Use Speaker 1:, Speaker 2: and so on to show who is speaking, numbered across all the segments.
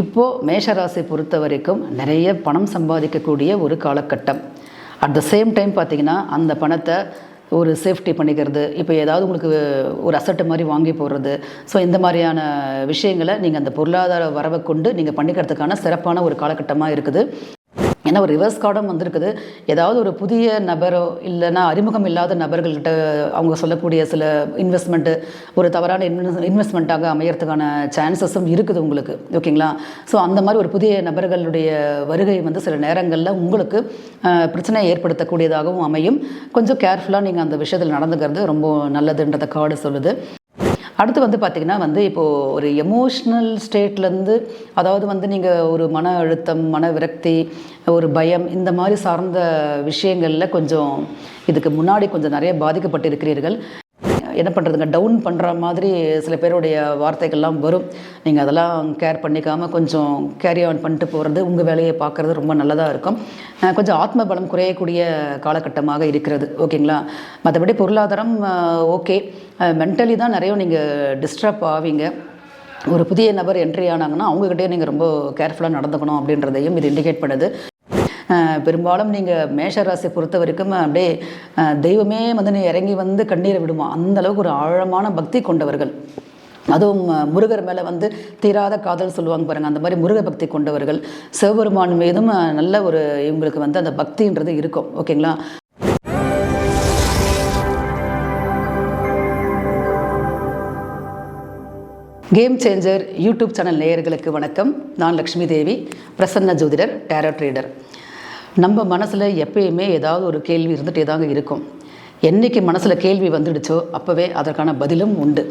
Speaker 1: இப்போது மேஷராசி பொறுத்த வரைக்கும் நிறைய பணம் சம்பாதிக்கக்கூடிய ஒரு காலகட்டம். அட் த சேம் டைம் பார்த்தீங்கன்னா அந்த பணத்தை ஒரு சேஃப்டி பண்ணிக்கிறது இப்போ ஏதாவது உங்களுக்கு ஒரு அசட்டு மாதிரி வாங்கி போடுறது. ஸோ இந்த மாதிரியான விஷயங்களை நீங்கள் அந்த பொருளாதார வரவை கொண்டு நீங்கள் பண்ணிக்கிறதுக்கான சிறப்பான ஒரு காலகட்டமாக இருக்குது. ஏன்னா ஒரு ரிவர்ஸ் கார்டும் வந்திருக்குது. ஏதாவது ஒரு புதிய நபரோ இல்லைன்னா அறிமுகம் இல்லாத நபர்கள்கிட்ட அவங்க சொல்லக்கூடிய சில இன்வெஸ்ட்மெண்ட்டு ஒரு தவறான இன்வெஸ் இன்வெஸ்ட்மெண்ட்டாக அமையறதுக்கான சான்சஸும் இருக்குது உங்களுக்கு ஓகேங்களா? ஸோ அந்த மாதிரி ஒரு புதிய நபர்களுடைய வருகை வந்து சில நேரங்களில் உங்களுக்கு பிரச்சனையை ஏற்படுத்தக்கூடியதாகவும் அமையும். கொஞ்சம் கேர்ஃபுல்லாக நீங்கள் அந்த விஷயத்தில் நடந்துக்கிறது ரொம்ப நல்லதுன்றத கார்டு சொல்லுது. அடுத்து வந்து பார்த்திங்கன்னா வந்து இப்போது ஒரு எமோஷ்னல் ஸ்டேட்லேருந்து அதாவது வந்து நீங்கள் ஒரு மன அழுத்தம் மன விரக்தி ஒரு பயம் இந்த மாதிரி சார்ந்த விஷயங்களில் கொஞ்சம் இதுக்கு முன்னாடி கொஞ்சம் நிறைய பாதிக்கப்பட்டிருக்கிறீர்கள். என்ன பண்ணுறதுங்க டவுன் பண்ணுற மாதிரி சில பேருடைய வார்த்தைகள்லாம் வரும். நீங்கள் அதெல்லாம் கேர் பண்ணிக்காமல் கொஞ்சம் கேரி ஆன் பண்ணிட்டு போகிறது உங்கள் வேலையை பார்க்குறது ரொம்ப நல்லதாக இருக்கும். கொஞ்சம் ஆத்ம பலம் குறையக்கூடிய காலகட்டமாக இருக்கிறது. ஓகேங்களா? மற்றபடி பொருளாதாரம் ஓகே மென்டலி தான் நிறைய நீங்கள் டிஸ்டர்ப் ஆவீங்க. ஒரு புதிய நபர் என்ட்ரி ஆனாங்கன்னா அவங்ககிட்டயே நீங்கள் ரொம்ப கேர்ஃபுல்லாக நடந்துக்கணும் அப்படின்றதையும் இது இண்டிகேட் பண்ணுது. பெரும்பாலும் நீங்கள் மேஷராசி பொறுத்த வரைக்கும் அப்படியே தெய்வமே வந்து நீ இறங்கி வந்து கண்ணீரை விடுமா? அந்த அளவுக்கு ஒரு ஆழமான பக்தி கொண்டவர்கள். அதுவும் முருகர் மேலே வந்து தீராத காதல் சொல்லுவாங்க பாருங்கள் அந்த மாதிரி முருக பக்தி கொண்டவர்கள். சிவபெருமான் மீதும் நல்ல ஒரு இவங்களுக்கு வந்து அந்த பக்தின்றது இருக்கும். ஓகேங்களா? கேம் சேஞ்சர் யூடியூப் சேனல் நேயர்களுக்கு வணக்கம். நான் லக்ஷ்மி தேவி பிரசன்ன ஜோதிடர் டேரோ ரீடர் நம்ம மனசில் எப்பயுமே ஏதாவது ஒரு கேள்வி இருந்துகிட்டே தாங்க இருக்கும். என்னைக்கு மனசில் கேள்வி வந்துடுச்சோ அப்போவே அதற்கான பதிலும் உண்டு.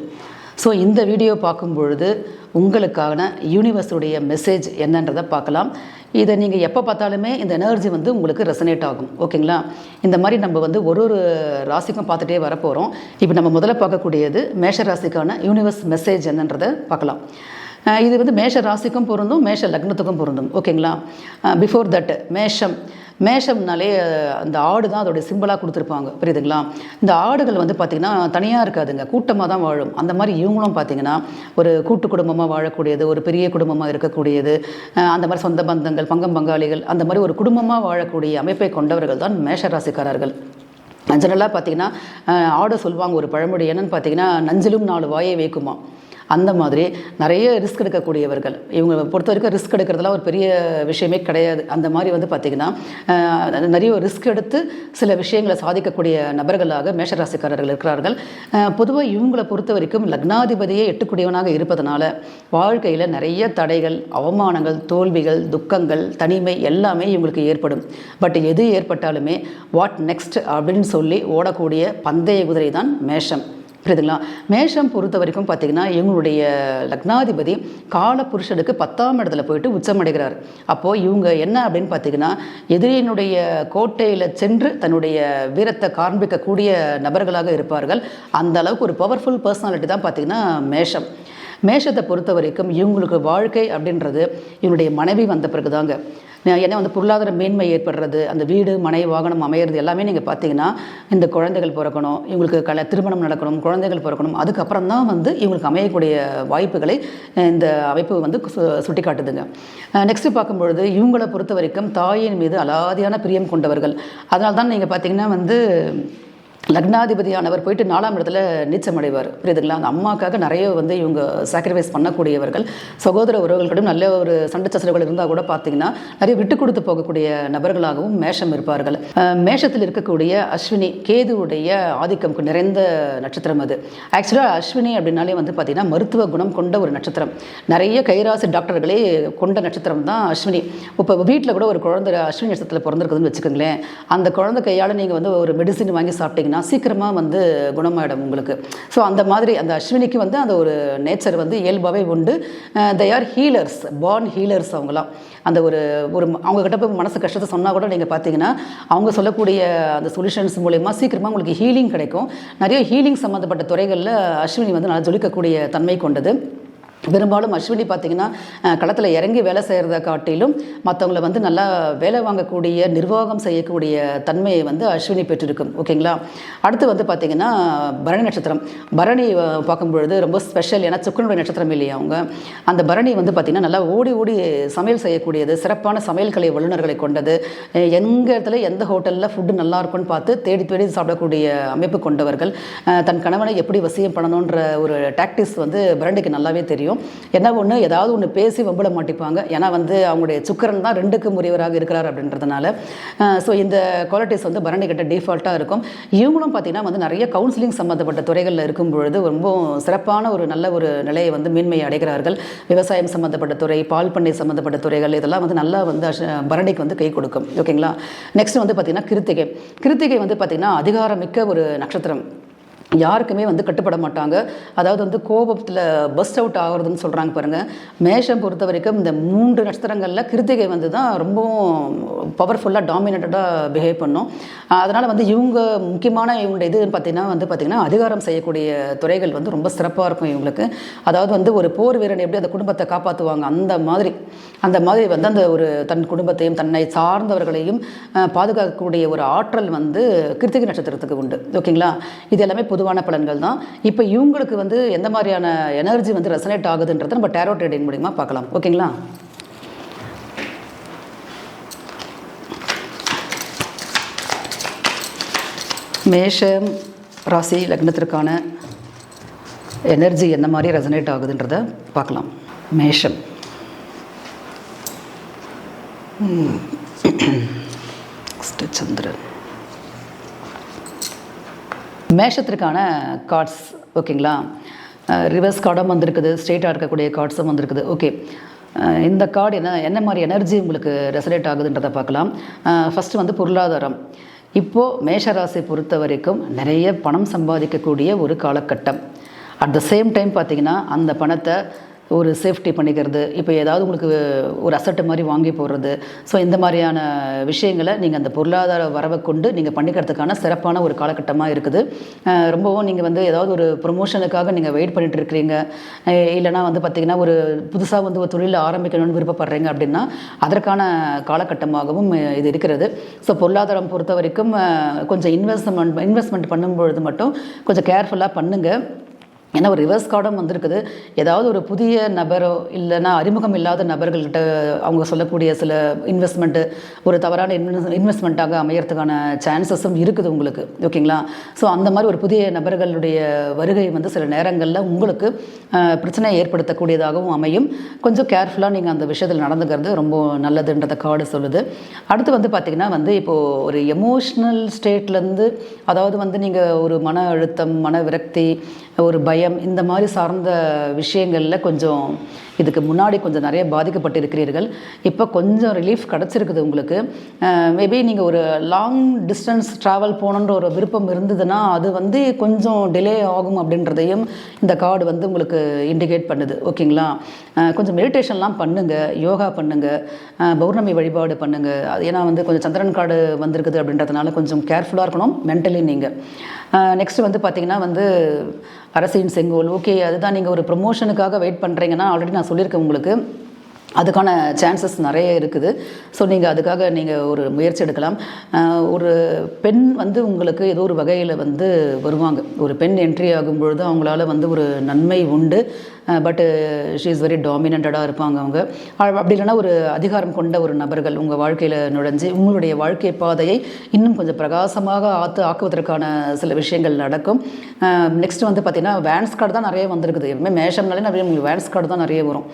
Speaker 1: ஸோ இந்த வீடியோ பார்க்கும் பொழுது உங்களுக்கான யூனிவர்ஸுடைய மெசேஜ் என்னன்றதை பார்க்கலாம். இதை நீங்கள் எப்போ பார்த்தாலுமே இந்த எனர்ஜி வந்து உங்களுக்கு ரெசனேட் ஆகும். ஓகேங்களா? இந்த மாதிரி நம்ம வந்து ஒரு ஒரு ராசிக்கும் பார்த்துட்டே வரப்போகிறோம் இப்போ நம்ம முதல்ல பார்க்கக்கூடியது மேஷ ராசிக்கான யூனிவர்ஸ் மெசேஜ் என்னன்றதை பார்க்கலாம். இது வந்து மேஷ ராசிக்கும் பொருந்தும் மேஷ லக்னத்துக்கும் பொருந்தும். ஓகேங்களா? பிஃபோர் தட் மேஷம். மேஷம்னாலே அந்த ஆடு தான் அதோடைய சிம்பிளாக கொடுத்துருப்பாங்க. புரியுதுங்களா? இந்த ஆடுகள் வந்து பார்த்திங்கன்னா தனியாக இருக்காதுங்க. கூட்டமாக தான் வாழும். அந்த மாதிரி இவங்களும் பார்த்திங்கன்னா ஒரு கூட்டு குடும்பமாக வாழக்கூடியது ஒரு பெரிய குடும்பமாக இருக்கக்கூடியது அந்த மாதிரி சொந்த பந்தங்கள் பங்கம் பங்காளிகள் அந்த மாதிரி ஒரு குடும்பமாக வாழக்கூடிய அமைப்பை கொண்டவர்கள் தான் மேஷ ராசிக்காரர்கள். ஜெனரலாக பார்த்தீங்கன்னா ஆடை ஆடு சொல்லுவாங்க ஒரு பழமொழி என்னன்னு பார்த்தீங்கன்னா நஞ்சிலும் நாலு வாயை வைக்குமா? அந்த மாதிரி நிறைய ரிஸ்க் எடுக்கக்கூடியவர்கள். இவங்க பொறுத்த வரைக்கும் ரிஸ்க் எடுக்கிறதுலாம் ஒரு பெரிய விஷயமே கிடையாது. அந்த மாதிரி வந்து பார்த்திங்கன்னா நிறைய ரிஸ்க் எடுத்து சில விஷயங்களை சாதிக்கக்கூடிய நபர்களாக மேஷராசிக்காரர்கள் இருக்கிறார்கள். பொதுவாக இவங்களை பொறுத்த வரைக்கும் லக்னாதிபதியே எட்டுக்குடியவனாக இருப்பதனால வாழ்க்கையில் நிறைய தடைகள் அவமானங்கள் தோல்விகள் துக்கங்கள் தனிமை எல்லாமே இவங்களுக்கு ஏற்படும். பட் எது ஏற்பட்டாலுமே வாட் நெக்ஸ்ட்? அப்படின்னு சொல்லி ஓடக்கூடிய பந்தய குதிரை தான் மேஷம். புரியுதுங்களா? மேஷம் பொறுத்த வரைக்கும் பார்த்தீங்கன்னா இவங்களுடைய லக்னாதிபதி கால புருஷனுக்கு பத்தாம் இடத்துல போயிட்டு உச்சமடைகிறார். அப்போது இவங்க என்ன அப்படின்னு பார்த்தீங்கன்னா எதிரியினுடைய கோட்டையில் சென்று தன்னுடைய வீரத்தை காண்பிக்கக்கூடிய நபர்களாக இருப்பார்கள். அந்த அளவுக்கு ஒரு பவர்ஃபுல் பர்சனாலிட்டி தான் பார்த்தீங்கன்னா மேஷம். மேஷத்தை பொறுத்த வரைக்கும் இவங்களுக்கு வாழ்க்கை அப்படின்றது இவனுடைய மனைவி வந்த பிறகு தாங்க ஏன்னா வந்து பொருளாதார மேன்மை ஏற்படுறது அந்த வீடு மனை வாகனம் அமையிறது எல்லாமே நீங்கள் பார்த்தீங்கன்னா இந்த குழந்தைகள் பிறக்கணும் இவங்களுக்கு கல திருமணம் நடக்கணும் குழந்தைகள் பிறக்கணும் அதுக்கப்புறம் தான் வந்து இவங்களுக்கு அமையக்கூடிய வாய்ப்புகளை இந்த அமைப்பு வந்து சு- சுட்டி காட்டுதுங்க நெக்ஸ்ட்டு பார்க்கும்பொழுது இவங்களை பொறுத்த வரைக்கும் தாயின் மீது அலாதியான பிரியம் கொண்டவர்கள். அதனால தான் நீங்கள் பார்த்தீங்கன்னா வந்து லக்னாதிபதியானவர் போயிட்டு நாலாம் இடத்துல நீச்சமடைவார். புரியுதுங்களா? அந்த அம்மாக்காக நிறைய வந்து இவங்க சாக்ரிஃபைஸ் பண்ணக்கூடியவர்கள் சகோதர உறவுகளிடம் நல்ல ஒரு சண்டை சச்சரவுகள் இருந்தால் கூட பார்த்தீங்கன்னா நிறைய விட்டு கொடுத்து போகக்கூடிய நபர்களாகவும் மேஷம் இருப்பார்கள். மேஷத்தில் இருக்கக்கூடிய அஸ்வினி கேதுவுடைய ஆதிக்கம் நிறைந்த நட்சத்திரம் அது. ஆக்சுவலாக அஸ்வினி அப்படின்னாலே வந்து பார்த்தீங்கன்னா மருத்துவ குணம் கொண்ட ஒரு நட்சத்திரம். நிறைய கைராசி டாக்டர்களே கொண்ட நட்சத்திரம் தான் அஸ்வினி. இப்போ வீட்டில் கூட ஒரு குழந்தை அஸ்வினி நட்சத்திரத்தில் பிறந்திருக்குதுன்னு வச்சுக்கோங்களேன். அந்த குழந்தை கையால் நீங்கள் வந்து ஒரு மெடிசின் வாங்கி சாப்பிட்டீங்கன்னா சீக்கிரமாக வந்து குணமாயிடும் உங்களுக்கு. ஸோ அந்த மாதிரி அந்த அஸ்வினிக்கு வந்து அந்த ஒரு நேச்சர் வந்து இயல்பாகவே உண்டு. They are healers born healers அவங்களாம் அந்த ஒரு ஒரு அவங்கக்கிட்ட போய் மனசு கஷ்டத்தை சொன்னால் கூட நீங்கள் பார்த்தீங்கன்னா அவங்க சொல்லக்கூடிய அந்த சொல்யூஷன்ஸ் மூலயமா சீக்கிரமாக உங்களுக்கு ஹீலிங் கிடைக்கும். நிறைய ஹீலிங் சம்மந்தப்பட்ட துறைகளில் அஸ்வினி வந்து நல்லா ஜொலிக்கக்கூடிய தன்மை கொண்டது. பெரும்பாலும் அஸ்வினி பார்த்தீங்கன்னா களத்தில் இறங்கி வேலை செய்கிறத காட்டிலும் மற்றவங்கள வந்து நல்லா வேலை வாங்கக்கூடிய நிர்வாகம் செய்யக்கூடிய தன்மையை வந்து அஸ்வினி பெற்றிருக்கும். ஓகேங்களா? அடுத்து வந்து பார்த்தீங்கன்னா பரணி நட்சத்திரம். பரணி பார்க்கும்பொழுது ரொம்ப ஸ்பெஷல் ஏன்னா சுக்கனுடைய நட்சத்திரம் இல்லையா அவங்க? அந்த பரணி வந்து பார்த்திங்கன்னா நல்லா ஓடி ஓடி சமையல் செய்யக்கூடியது சிறப்பான சமையல் கலை வல்லுநர்களை கொண்டது. எங்கள் இடத்துல எந்த ஹோட்டலில் ஃபுட்டு நல்லா இருக்கும்னு பார்த்து தேடி தேடி சாப்பிடக்கூடிய அமைப்பு கொண்டவர்கள். தன் கணவனை எப்படி வசியம் பண்ணணுன்ற ஒரு டாக்டிஸ் வந்து பரணிக்கு நல்லாவே தெரியும். என்ன ஒன்று ஏதாவது ஒன்று பேசி வம்பிட மாட்டிப்பாங்க. ஏன்னா வந்து அவங்களுடைய சுக்கரன் தான் ரெண்டுக்கு முறையவராக இருக்கிறார் அப்படின்றதுனால. ஸோ இந்த குவாலிட்டிஸ் வந்து பரணி கிட்ட டிஃபால்ட்டாக இருக்கும். இவங்களும் பார்த்தீங்கன்னா வந்து நிறைய கவுன்சிலிங் சம்மந்தப்பட்ட துறைகளில் இருக்கும் பொழுது ரொம்ப சிறப்பான ஒரு நல்ல ஒரு நிலையை வந்து மேன்மையை அடைகிறார்கள். விவசாயம் சம்மந்தப்பட்ட துறை பால் பண்ணை சம்மந்தப்பட்ட துறைகள் இதெல்லாம் வந்து நல்லா வந்து பரணிக்கு வந்து கை கொடுக்கும். ஓகேங்களா நெக்ஸ்ட் வந்து பார்த்திங்கன்னா கிருத்திகை. கிருத்திகை வந்து பார்த்திங்கன்னா அதிகாரமிக்க ஒரு நட்சத்திரம். யாருக்குமே வந்து கட்டுப்பட மாட்டாங்க. அதாவது வந்து கோபத்தில் பஸ்ட் அவுட் ஆகுறதுன்னு சொல்கிறாங்க பாருங்கள் மேஷம் பொறுத்த வரைக்கும் இந்த மூன்று நட்சத்திரங்களில் கிருத்திகை வந்து தான் ரொம்பவும் பவர்ஃபுல்லாக டாமினேட்டடாக பிஹேவ் பண்ணும். அதனால் வந்து இவங்க முக்கியமான இவங்களுடைய இது பார்த்திங்கன்னா வந்து பார்த்திங்கன்னா அதிகாரம் செய்யக்கூடிய துறைகள் வந்து ரொம்ப சிறப்பாக இருக்கும் இவங்களுக்கு. அதாவது வந்து ஒரு போர் வீரன் எப்படி அந்த குடும்பத்தை காப்பாற்றுவாங்க அந்த மாதிரி. அந்த மாதிரி வந்து அந்த ஒரு தன் குடும்பத்தையும் தன்னை சார்ந்தவர்களையும் பாதுகாக்கக்கூடிய ஒரு ஆற்றல் வந்து கிருத்திகை நட்சத்திரத்துக்கு உண்டு. ஓகேங்களா? இது எல்லாமே பொதுவான பலன்கள் தான். இப்போ இவங்களுக்கு வந்து எந்த மாதிரியான எனர்ஜி வந்து ரெசனேட் ஆகுதுன்றதை நம்ம டேரோ ட்ரேடிங் மூலிமா பார்க்கலாம். ஓகேங்களா? மேஷம் ராசி லக்னத்திற்கான எனர்ஜி என்ன மாதிரி ரெசனேட் ஆகுதுன்றதை பார்க்கலாம். மேஷம் Next சந்திரன் மேஷத்திற்கான கார்ட்ஸ் ஓகேங்களா? ரிவர்ஸ் கார்டும் வந்திருக்குது ஸ்ட்ரெயிட்டாக இருக்கக்கூடிய கார்ட்ஸும் வந்திருக்குது. ஓகே இந்த கார்டு என்ன என்ன மாதிரி எனர்ஜி உங்களுக்கு ரெசனேட் ஆகுதுன்றதை பார்க்கலாம். ஃபஸ்ட்டு வந்து பொருளாதாரம். இப்போது மேஷராசி பொறுத்த வரைக்கும் நிறைய பணம் சம்பாதிக்கக்கூடிய ஒரு காலகட்டம். அட் த சேம் டைம் பார்த்தீங்கன்னா அந்த பணத்தை ஒரு சேஃப்டி பண்ணிக்கிறது இப்போ ஏதாவது உங்களுக்கு ஒரு அசட்டு மாதிரி வாங்கி போடுறது. ஸோ இந்த மாதிரியான விஷயங்களை நீங்கள் அந்த பொருளாதார வரவை கொண்டு நீங்கள் பண்ணிக்கிறதுக்கான சிறப்பான ஒரு காலகட்டமாக இருக்குது. ரொம்பவும் நீங்கள் வந்து ஏதாவது ஒரு ப்ரொமோஷனுக்காக நீங்கள் வெயிட் பண்ணிட்டு இருக்கிறீங்க. இல்லைனா வந்து பார்த்தீங்கன்னா ஒரு புதுசாக வந்து ஒரு தொழில் ஆரம்பிக்கணும்னு விருப்பப்படுறீங்க அப்படின்னா அதற்கான காலகட்டமாகவும் இது இருக்கிறது. ஸோ பொருளாதாரம் பொறுத்த வரைக்கும் கொஞ்சம் இன்வெஸ்ட்மெண்ட் இன்வெஸ்ட்மெண்ட் பண்ணும்பொழுது மட்டும் கொஞ்சம் கேர்ஃபுல்லாக பண்ணுங்கள் ஏன்னா ஒரு ரிவர்ஸ் கார்டும் வந்திருக்குது. ஏதாவது ஒரு புதிய நபரோ இல்லைன்னா அறிமுகம் இல்லாத நபர்கள்கிட்ட அவங்க சொல்லக்கூடிய சில இன்வெஸ்ட்மெண்ட்டு ஒரு தவறான இன்வெஸ் இன்வெஸ்ட்மெண்ட்டாக அமையறதுக்கான சான்சஸும் இருக்குது உங்களுக்கு. ஓகேங்களா? ஸோ அந்த மாதிரி ஒரு புதிய நபர்களுடைய வருகை வந்து சில நேரங்களில் உங்களுக்கு பிரச்சனையை ஏற்படுத்தக்கூடியதாகவும் அமையும். கொஞ்சம் கேர்ஃபுல்லாக நீங்கள் அந்த விஷயத்தில் நடந்துக்கிறது ரொம்ப நல்லதுன்றத கார்டு சொல்லுது. அடுத்து வந்து பார்த்திங்கன்னா வந்து இப்போது ஒரு எமோஷ்னல் ஸ்டேட்லேருந்து அதாவது வந்து நீங்கள் ஒரு மன அழுத்தம் மன விரக்தி ஒரு பயம் இந்த மாதிரி சார்ந்த விஷயங்களில் கொஞ்சம் இதுக்கு முன்னாடி கொஞ்சம் நிறைய பாதிக்கப்பட்டிருக்கிறீர்கள். இப்போ கொஞ்சம் ரிலீஃப் கிடச்சிருக்குது உங்களுக்கு. மேபி நீங்கள் ஒரு லாங் டிஸ்டன்ஸ் ட்ராவல் போகணுன்ற ஒரு விருப்பம் இருந்ததுன்னா அது வந்து கொஞ்சம் டிலே ஆகும் அப்படின்றதையும் இந்த கார்டு வந்து உங்களுக்கு இண்டிகேட் பண்ணுது. ஓகேங்களா? கொஞ்சம் மெடிடேஷன்லாம் பண்ணுங்கள் யோகா பண்ணுங்கள் பௌர்ணமி வழிபாடு பண்ணுங்கள் அது ஏன்னா வந்து கொஞ்சம் சந்திரன் கார்டு வந்திருக்குது அப்படின்றதுனால கொஞ்சம் கேர்ஃபுல்லாக இருக்கணும் மென்டலி நீங்கள் நெக்ஸ்ட் வந்து பார்த்தீங்கன்னா வந்து அரசின் செங்கோல். ஓகே அதுதான் நீங்கள் ஒரு ப்ரொமோஷனுக்காக வெயிட் பண்ணுறீங்கன்னா ஆல்ரெடி நான் சொல்லியிருக்கேன் உங்களுக்கு. அதுக்கான சான்சஸ் நிறைய இருக்குது. ஸோ நீங்கள் அதுக்காக நீங்கள் ஒரு முயற்சி எடுக்கலாம். ஒரு பெண் வந்து உங்களுக்கு ஏதோ ஒரு வகையில் வந்து வருவாங்க. ஒரு பெண் என்ட்ரி ஆகும் பொழுது அவங்களால வந்து ஒரு நன்மை உண்டு. பட்டு ஷீ இஸ் வெரி டாமினண்டடாக இருப்பாங்க அவங்க. அப்படி இல்லைன்னா ஒரு அதிகாரம் கொண்ட ஒரு நபர்கள் உங்கள் வாழ்க்கையில் நுழைஞ்சு உங்களுடைய வாழ்க்கை பாதையை இன்னும் கொஞ்சம் பிரகாசமாக ஆத்து ஆக்குவதற்கான சில விஷயங்கள் நடக்கும். நெக்ஸ்ட் வந்து பார்த்திங்கன்னா வேன்ஸ் கார்டு தான் நிறைய வந்திருக்குது. எப்பவுமே மேஷம்னாலே நிறைய உங்களுக்கு வேன்ஸ் கார்டு தான் நிறைய வரும்.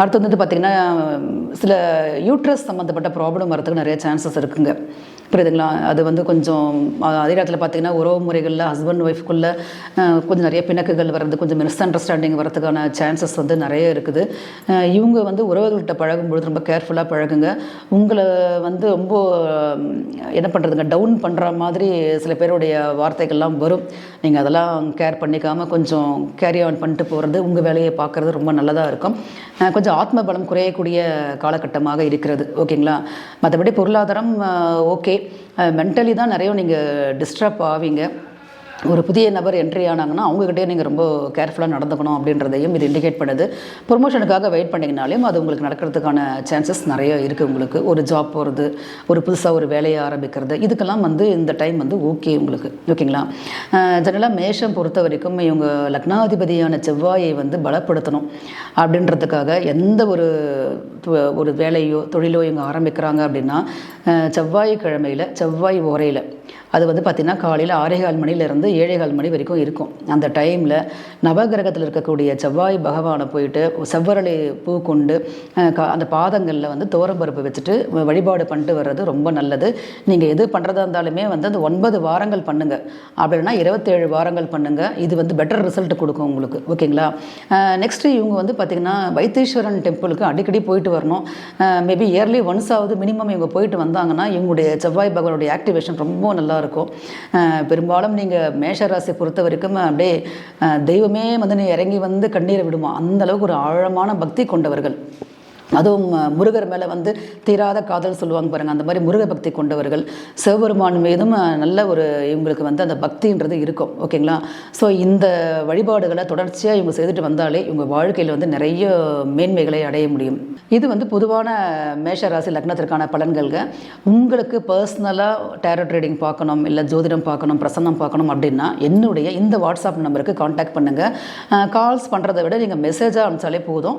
Speaker 1: அடுத்து வந்து பார்த்திங்கன்னா சில யூட்ரஸ் சம்மந்தப்பட்ட ப்ராப்ளம் வரதுக்கு நிறைய சான்சஸ் இருக்குங்க. புரியுதுங்களா? அது வந்து கொஞ்சம் அதே நேரத்தில் பார்த்தீங்கன்னா உறவு முறைகளில் ஹஸ்பண்ட் ஒய்ஃப்குள்ளே கொஞ்சம் நிறைய பிணக்குகள் வர்றது கொஞ்சம் மிஸ் அண்டர்ஸ்டாண்டிங் வரதுக்கான சான்சஸ் வந்து நிறைய இருக்குது. இவங்க வந்து உறவுகள்கிட்ட பழகும்பொழுது ரொம்ப கேர்ஃபுல்லாக பழகுங்க. உங்களை வந்து ரொம்ப என்ன பண்ணுறதுங்க டவுன் பண்ணுற மாதிரி சில பேருடைய வார்த்தைகள்லாம் வரும். நீங்கள் அதெல்லாம் கேர் பண்ணிக்காமல் கொஞ்சம் கேரி ஆன் பண்ணிட்டு போகிறது உங்கள் வேலையை பார்க்குறது ரொம்ப நல்லதாக இருக்கும். கொஞ்சம் ஆத்ம பலம் குறையக்கூடிய காலகட்டமாக இருக்கிறது. ஓகேங்களா? மற்றபடி பொருளாதாரம் ஓகே மென்டலி தான் நிறைய நீங்கள் டிஸ்டர்ப் ஆவீங்க. ஒரு புதிய நபர் என்ட்ரி ஆனாங்கன்னா அவங்ககிட்டயே நீங்கள் ரொம்ப கேர்ஃபுல்லாக நடந்துக்கணும் அப்படின்றதையும் இது இண்டிகேட் பண்ணுது. ப்ரொமோஷனுக்காக வெயிட் பண்ணிங்கனாலையும் அது உங்களுக்கு நடக்கிறதுக்கான சான்சஸ் நிறைய இருக்குது உங்களுக்கு. ஒரு ஜாப் போகிறது ஒரு புதுசாக ஒரு வேலையை ஆரம்பிக்கிறது இதுக்கெல்லாம் வந்து இந்த டைம் வந்து ஓகே உங்களுக்கு. ஓகேங்களா ஜெனரலாக மேஷம் பொறுத்த வரைக்கும் இவங்க லக்னாதிபதியான செவ்வாயை வந்து பலப்படுத்தணும் அப்படின்றதுக்காக எந்த ஒரு ஒரு வேலையோ தொழிலோ இவங்க ஆரம்பிக்கிறாங்க அப்படின்னா செவ்வாய் கிழமையில் செவ்வாய் ஓரையில் அது வந்து பார்த்திங்கன்னா காலையில் ஆறேகால் மணிலேருந்து ஏழேகால் மணி வரைக்கும் இருக்கும். அந்த டைமில் நவகிரகத்தில் இருக்கக்கூடிய செவ்வாய் பகவானை போயிட்டு செவ்வரளி பூ கொண்டு கா- அந்த பாதங்களில் வந்து தோரம்பருப்பு வச்சுட்டு வழிபாடு பண்ணிட்டு வர்றது ரொம்ப நல்லது. நீங்கள் எது பண்ணுறதா இருந்தாலுமே வந்து அந்த ஒன்பது வாரங்கள் பண்ணுங்கள் அப்படின்னா இருபத்தேழு வாரங்கள் பண்ணுங்கள் இது வந்து பெட்டர் ரிசல்ட் கொடுக்கும் உங்களுக்கு. ஓகேங்களா? நெக்ஸ்ட்டு இவங்க வந்து பார்த்திங்கன்னா வைத்தீஸ்வரன் டெம்பிளுக்கு அடிக்கடி போயிட்டு வரணும். மேபி இயர்லி ஒன்ஸ் ஆகுது மினிமம் இவங்க போயிட்டு வந்தாங்கன்னா இவங்களுடைய செவ்வாய் பகவானுடைய ஆக்டிவேஷன் ரொம்ப நல்லா இருக்கும். பெரும்பாலும் நீங்கள் மேஷராசி பொறுத்த வரைக்கும் அப்படியே தெய்வமே வந்து நீ இறங்கி வந்து கண்ணீரை விடுமா? அந்த அளவுக்கு ஒரு ஆழமான பக்தி கொண்டவர்கள். அதுவும் முருகர் மேலே வந்து தீராத காதல் சொல்லுவாங்க பாருங்க. அந்த மாதிரி முருக பக்தி கொண்டவர்கள் சிவபெருமான் மீதும் நல்ல ஒரு இவங்களுக்கு வந்து அந்த பக்தின்றது இருக்கும். ஓகேங்களா? ஸோ இந்த வழிபாடுகளை தொடர்ச்சியாக இவங்க செய்துட்டு வந்தாலே இவங்க வாழ்க்கையில் வந்து நிறைய மேன்மைகளை அடைய முடியும். இது வந்து பொதுவான மேஷராசி லக்னத்திற்கான பலன்கள்ங்க உங்களுக்கு பர்சனலாக டேரோ ட்ரேடிங் பார்க்கணும் இல்லை ஜோதிடம் பார்க்கணும் பிரசன்னம் பார்க்கணும் அப்படின்னா என்னுடைய இந்த வாட்ஸ்அப் நம்பருக்கு காண்டாக்ட் பண்ணுங்கள் கால்ஸ் பண்ணுறதை விட நீங்கள் மெசேஜாக அனுப்பிச்சாலே போதும்.